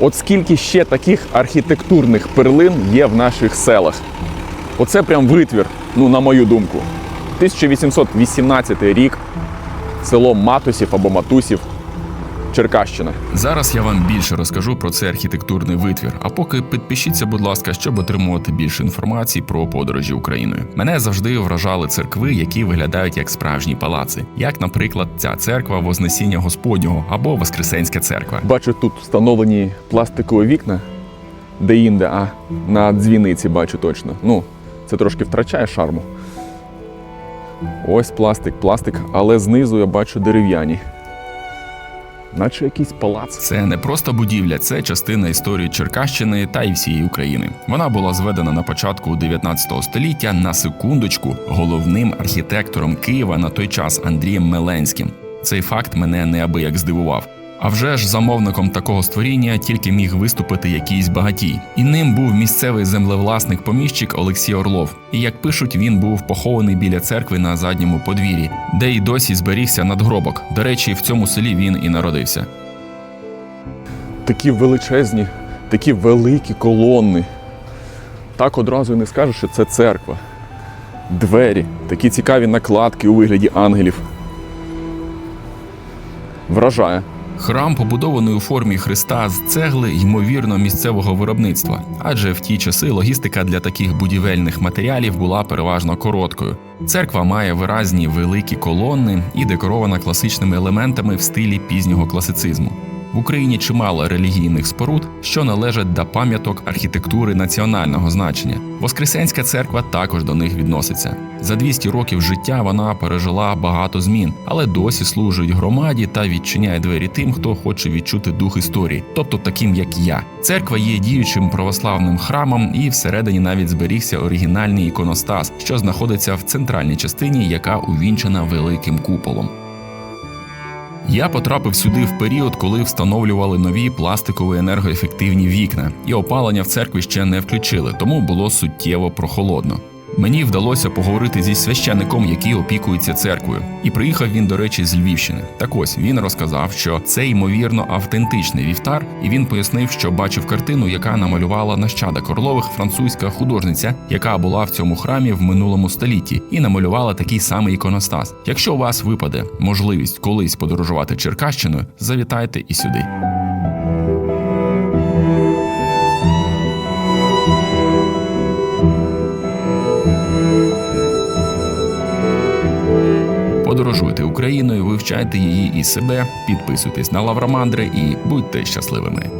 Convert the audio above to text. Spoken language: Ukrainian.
От скільки ще таких архітектурних перлин є в наших селах. Оце прям витвір, ну на мою думку. 1818 рік, село Матусів або Матусів, Черкащина. Зараз я вам більше розкажу про цей архітектурний витвір. А поки підпишіться, будь ласка, щоб отримувати більше інформації про подорожі Україною. Мене завжди вражали церкви, які виглядають як справжні палаци, як, наприклад, ця церква Вознесіння Господнього або Воскресенська церква. Бачу, тут встановлені пластикові вікна, де інде, а на дзвіниці бачу точно. Ну, це трошки втрачає шарму. Ось пластик, пластик, але знизу я бачу дерев'яні. Наче якийсь палац. Це не просто будівля, це частина історії Черкащини та й всієї України. Вона була зведена на початку 19 століття на секундочку головним архітектором Києва на той час Андрієм Меленським. Цей факт мене неабияк здивував. А вже ж замовником такого створіння тільки міг виступити якийсь багатій, і ним був місцевий землевласник поміщик Олексій Орлов. І як пишуть, він був похований біля церкви на задньому подвір'ї, де й досі зберігся надгробок. До речі, в цьому селі він і народився. Такі величезні, такі великі колони. Так одразу і не скажеш, що це церква. Двері, такі цікаві накладки у вигляді ангелів. Вражає. Храм побудований у формі Христа з цегли, ймовірно, місцевого виробництва, адже в ті часи логістика для таких будівельних матеріалів була переважно короткою. Церква має виразні великі колони і декорована класичними елементами в стилі пізнього класицизму. В Україні чимало релігійних споруд, що належать до пам'яток архітектури національного значення. Воскресенська церква також до них відноситься. За 200 років життя вона пережила багато змін, але досі служить громаді та відчиняє двері тим, хто хоче відчути дух історії, тобто таким як я. Церква є діючим православним храмом, і всередині навіть зберігся оригінальний іконостас, що знаходиться в центральній частині, яка увінчена великим куполом. Я потрапив сюди в період, коли встановлювали нові пластикові енергоефективні вікна, і опалення в церкві ще не включили, тому було суттєво прохолодно. Мені вдалося поговорити зі священником, який опікується церквою, і приїхав він, до речі, з Львівщини. Так ось він розказав, що це ймовірно автентичний вівтар, і він пояснив, що бачив картину, яка намалювала нащадок Орлових французька художниця, яка була в цьому храмі в минулому столітті, і намалювала такий самий іконостас. Якщо у вас випаде можливість колись подорожувати Черкащиною, завітайте і сюди. Подорожуйте Україною, вивчайте її і себе, підписуйтесь на Лавромандри і будьте щасливими.